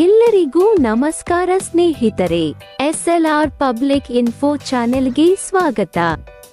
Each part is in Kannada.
ಎಲ್ಲರಿಗೂ ನಮಸ್ಕಾರ ಸ್ನೇಹಿತರೆ, ಎಸ್ಎಲ್ಆರ್ ಪಬ್ಲಿಕ್ ಇನ್ಫೋ ಚಾನೆಲ್ಗೆ ಸ್ವಾಗತ.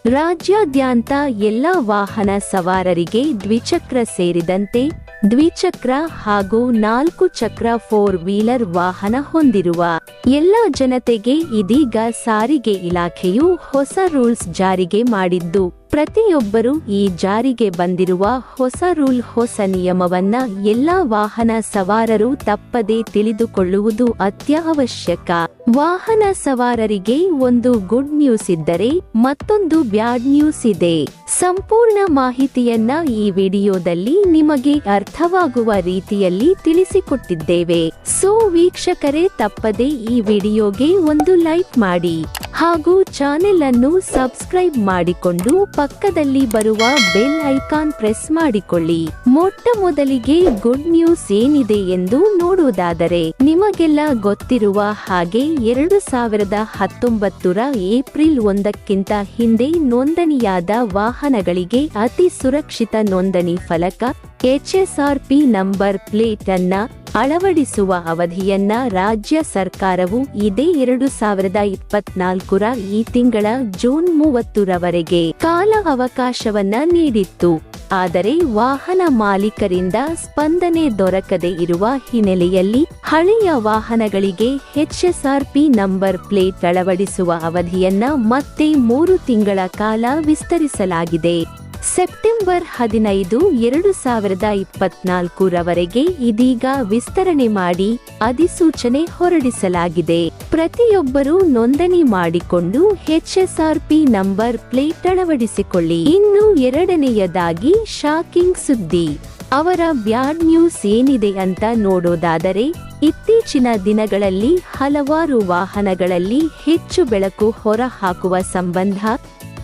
ರಾಜ್ಯಾದ್ಯಂತ ಎಲ್ಲ ವಾಹನ ಸವಾರರಿಗೆ ದ್ವಿಚಕ್ರ ಸೇರಿದಂತೆ ದ್ವಿಚಕ್ರ ಹಾಗೂ ನಾಲ್ಕು ಚಕ್ರ ಫೋರ್ ವೀಲರ್ ವಾಹನ ಹೊಂದಿರುವ ಎಲ್ಲ ಜನತೆಗೆ ಇದೀಗ ಸಾರಿಗೆ ಇಲಾಖೆಯು ಹೊಸ ರೂಲ್ಸ್ ಜಾರಿಗೆ ಮಾಡಿದ್ದು. ಪ್ರತಿಯೊಬ್ಬರು ಈ ಜಾರಿಗೆ ಬಂದಿರುವ ಹೊಸ ರೂಲ್ ಹೊಸ ನಿಯಮವನ್ನ ಎಲ್ಲಾ ವಾಹನ ಸವಾರರು ತಪ್ಪದೇ ತಿಳಿದುಕೊಳ್ಳುವುದು ಅತ್ಯವಶ್ಯಕ. ವಾಹನ ಸವಾರರಿಗೆ ಒಂದು ಗುಡ್ ನ್ಯೂಸ್ ಇದ್ದರೆ ಮತ್ತೊಂದು ಬ್ಯಾಡ್ ನ್ಯೂಸ್ ಇದೆ. ಸಂಪೂರ್ಣ ಮಾಹಿತಿಯನ್ನ ಈ ವಿಡಿಯೋದಲ್ಲಿ ನಿಮಗೆ ಅರ್ಥವಾಗುವ ರೀತಿಯಲ್ಲಿ ತಿಳಿಸಿಕೊಟ್ಟಿದ್ದೇವೆ. ಸೊ ವೀಕ್ಷಕರೇ, ತಪ್ಪದೆ ಈ ವಿಡಿಯೋಗೆ ಒಂದು ಲೈಕ್ ಮಾಡಿ ಹಾಗೂ ಚಾನೆಲ್ ಅನ್ನು ಸಬ್ಸ್ಕ್ರೈಬ್ ಮಾಡಿಕೊಂಡು ಪಕ್ಕದಲ್ಲಿ ಬರುವ ಬೆಲ್ ಐಕಾನ್ ಪ್ರೆಸ್ ಮಾಡಿಕೊಳ್ಳಿ. ಮೊಟ್ಟ ಮೊದಲಿಗೆ ಗುಡ್ ನ್ಯೂಸ್ ಏನಿದೆ ಎಂದು ನೋಡುವುದಾದರೆ, ನಿಮಗೆಲ್ಲ ಗೊತ್ತಿರುವ ಹಾಗೆ ಎರಡು ಸಾವಿರದ ಹತ್ತೊಂಬತ್ತರ ಏಪ್ರಿಲ್ ಒಂದಕ್ಕಿಂತ ಹಿಂದೆ ನೋಂದಣಿಯಾದ ವಾಹನಗಳಿಗೆ ಅತಿ ಸುರಕ್ಷಿತ ನೋಂದಣಿ ಫಲಕ ಎಚ್ಎಸ್ಆರ್ಪಿ ನಂಬರ್ ಪ್ಲೇಟ್ ಅನ್ನ ಅಳವಡಿಸುವ ಅವಧಿಯನ್ನ ರಾಜ್ಯ ಸರ್ಕಾರವು ಇದೇ ಎರಡು ಸಾವಿರದ ಇಪ್ಪತ್ನಾಲ್ಕರ ಈ ತಿಂಗಳ ಜೂನ್ ಮೂವತ್ತರವರೆಗೆ ಕಾಲ ಅವಕಾಶವನ್ನ ನೀಡಿತ್ತು. ಆದರೆ ವಾಹನ ಮಾಲೀಕರಿಂದ ಸ್ಪಂದನೆ ದೊರಕದೆ ಇರುವ ಹಿನ್ನೆಲೆಯಲ್ಲಿ ಹಳೆಯ ವಾಹನಗಳಿಗೆ ಎಚ್ಎಸ್ಆರ್ಪಿ ನಂಬರ್ ಪ್ಲೇಟ್ ಅಳವಡಿಸುವ ಅವಧಿಯನ್ನ ಮತ್ತೆ ಮೂರು ತಿಂಗಳ ಕಾಲ ವಿಸ್ತರಿಸಲಾಗಿದೆ. ಸೆಪ್ಟೆಂಬರ್ ಹದಿನೈದು, ಎರಡು ಸಾವಿರದ ಇಪ್ಪತ್ನಾಲ್ಕರವರೆಗೆ ಇದೀಗ ವಿಸ್ತರಣೆ ಮಾಡಿ ಅಧಿಸೂಚನೆ ಹೊರಡಿಸಲಾಗಿದೆ. ಪ್ರತಿಯೊಬ್ಬರೂ ನೋಂದಣಿ ಮಾಡಿಕೊಂಡು ಎಚ್ಎಸ್ಆರ್ಪಿ ನಂಬರ್ ಪ್ಲೇಟ್ ಅಳವಡಿಸಿಕೊಳ್ಳಿ. ಇನ್ನು ಎರಡನೆಯದಾಗಿ ಶಾಕಿಂಗ್ ಸುದ್ದಿ. ಅವರ ಬ್ಯಾಡ್ ನ್ಯೂಸ್ ಏನಿದೆ ಅಂತ ನೋಡೋದಾದರೆ, ಇತ್ತೀಚಿನ ದಿನಗಳಲ್ಲಿ ಹಲವಾರು ವಾಹನಗಳಲ್ಲಿ ಹೆಚ್ಚು ಬೆಳಕು ಹೊರ ಹಾಕುವ ಸಂಬಂಧ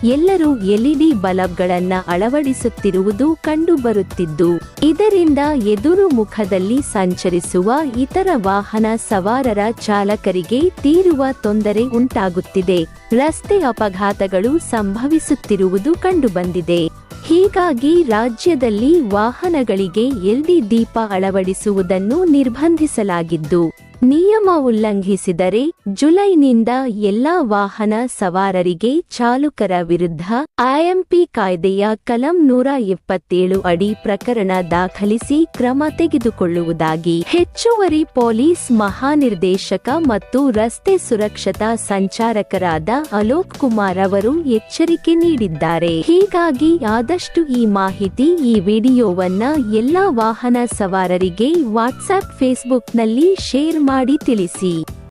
ಎಲ್ಲರೂ ಎಲ್ಇಡಿ ಬಲಬ್ಗಳನ್ನ ಅಳವಡಿಸುತ್ತಿರುವುದು ಕಂಡುಬರುತ್ತಿದ್ದು, ಇದರಿಂದ ಎದುರು ಮುಖದಲ್ಲಿ ಸಂಚರಿಸುವ ಇತರ ವಾಹನ ಸವಾರರ ಚಾಲಕರಿಗೆ ತೀರುವ ತೊಂದರೆ ಉಂಟಾಗುತ್ತಿದೆ. ರಸ್ತೆ ಅಪಘಾತಗಳು ಸಂಭವಿಸುತ್ತಿರುವುದು ಕಂಡುಬಂದಿದೆ. ಹೀಗಾಗಿ ರಾಜ್ಯದಲ್ಲಿ ವಾಹನಗಳಿಗೆ ಎಲ್ಡಿ ದೀಪ ಅಳವಡಿಸುವುದನ್ನು ನಿರ್ಬಂಧಿಸಲಾಗಿದ್ದು ನಿಯಮ ಉಲ್ಲಂಘಿಸಿದರೆ ಜುಲೈನಿಂದ ಎಲ್ಲಾ ವಾಹನ ಸವಾರರಿಗೆ ಚಾಲಕರ ವಿರುದ್ಧ ಐಎಂಪಿ ಕಾಯ್ದೆಯ ಕಲಂ ನೂರ ಎಪ್ಪತ್ತೇಳು ಅಡಿ ಪ್ರಕರಣ ದಾಖಲಿಸಿ ಕ್ರಮ ತೆಗೆದುಕೊಳ್ಳುವುದಾಗಿ ಹೆಚ್ಚುವರಿ ಪೊಲೀಸ್ ಮಹಾನಿರ್ದೇಶಕ ಮತ್ತು ರಸ್ತೆ ಸುರಕ್ಷತಾ ಸಂಚಾರಕರಾದ ಅಲೋಕ್ ಕುಮಾರ್ ಅವರು ಎಚ್ಚರಿಕೆ ನೀಡಿದ್ದಾರೆ. ಹೀಗಾಗಿ ಆದಷ್ಟು ಈ ಮಾಹಿತಿ ಈ ವಿಡಿಯೋವನ್ನ ಎಲ್ಲಾ ವಾಹನ ಸವಾರರಿಗೆ ವಾಟ್ಸ್ಆಪ್ ಫೇಸ್ಬುಕ್ನಲ್ಲಿ ಶೇರ್ ಮಾಡಿ ತಿಳಿಸಿ.